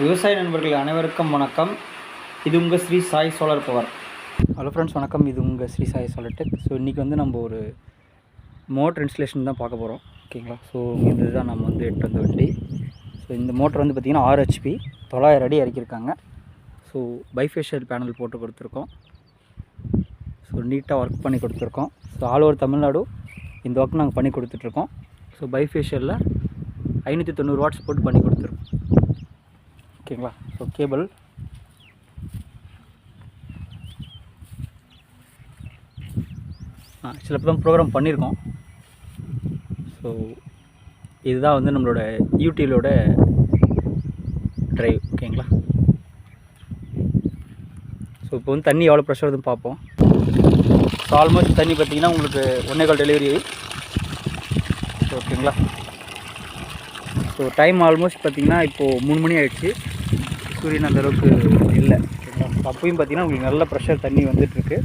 விவசாய நண்பர்கள் அனைவருக்கும் வணக்கம். இது உங்கள் Sri Sai solar power. Hello friends வணக்கம். இது உங்கள் Sri Sai solar tech so இன்றைக்கி வந்து நம்ம ஒரு மோட்டர் இன்ஸ்டலேஷன் தான் பார்க்க போகிறோம் ஓகேங்களா ஸோ இதுதான் நம்ம வந்து எட்டு வந்த வண்டி. ஸோ இந்த மோட்டர் வந்து பார்த்திங்கன்னா ஆர்ஹெச்பி தொள்ளாயிரம் அடி இறக்கியிருக்காங்க. ஸோ பைஃபேஷியல் பேனல் போட்டு கொடுத்துருக்கோம். ஸோ நீட்டாக ஒர்க் பண்ணி கொடுத்துருக்கோம். ஸோ ஆல் ஓவர் தமிழ்நாடு இந்த ஒர்க் நாங்கள் பண்ணி கொடுத்துட்ருக்கோம் ஸோ பைஃபேஷியலில் ஐநூற்றி தொண்ணூறு வாட்ஸ் போட்டு பண்ணி கொடுத்துருக்கோம். ஓகேங்களா? ஸோ கேபிள் சில இப்போ தான் ப்ரோக்ராம் பண்ணியிருக்கோம் ஸோ இதுதான் வந்து நம்மளோட யூடியூலோட ட்ரைவ் ஓகேங்களா? ஸோ இப்போ வந்து தண்ணி எவ்வளோ ப்ரெஷர் வருதுன்னு பார்ப்போம். ஸோ ஆல்மோஸ்ட் தண்ணி பார்த்தீங்கன்னா உங்களுக்கு ஒன்றே கால் டெலிவரி ஓகேங்களா? ஸோ டைம் ஆல்மோஸ்ட் பார்த்தீங்கன்னா இப்போது மூணு மணி ஆயிடுச்சு. சூரியன் அந்தளவுக்கு இல்லை. ஓகேங்களா அப்பயும் பார்த்தீங்கன்னா உங்களுக்கு நல்ல ப்ரெஷர் தண்ணி வந்துட்டுருக்கு.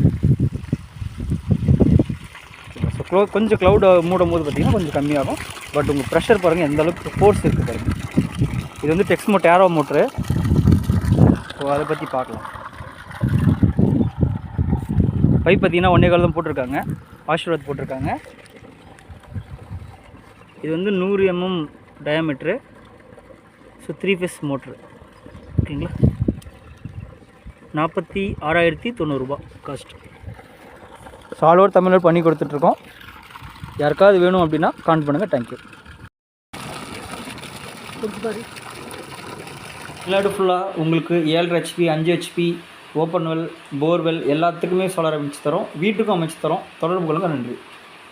ஸோ க்ளோ கொஞ்சம் க்ளவுடை மூடும் போது பார்த்தீங்கன்னா கொஞ்சம் கம்மியாகும். பட் உங்கள் ப்ரெஷர் பாருங்கள் எந்த அளவுக்கு ஃபோர்ஸ் இருக்குது பாருங்கள் இது வந்து Texmo aero motor so அதை பற்றி பார்க்கலாம். பைப் பார்த்தீங்கன்னா ஒன்றே கால் தான் போட்டிருக்காங்க. ஆசீர்வாத் போட்டிருக்காங்க. இது வந்து நூறு MM diameter so three phase motor ஓகேங்களா நாற்பத்தி ஆறாயிரத்தி தொண்ணூறுரூபா காஸ்ட் ஓவர் தமிழ்நாடு பண்ணி கொடுத்துட்ருக்கோம். யாருக்காவது வேணும் அப்படின்னா கான்ட் பண்ணுங்கள் தேங்க்யூ தமிழ்நாடு ஃபுல்லாக உங்களுக்கு ஏழு ஹெச்பி அஞ்சு ஹெச்பி ஓப்பன் வெல் போர்வெல் எல்லாத்துக்குமே சோலார் அமைச்சு தரோம். வீட்டுக்கும் அமைச்சு தரோம். தொடர்பு கொள்ளுங்கள் நன்றி.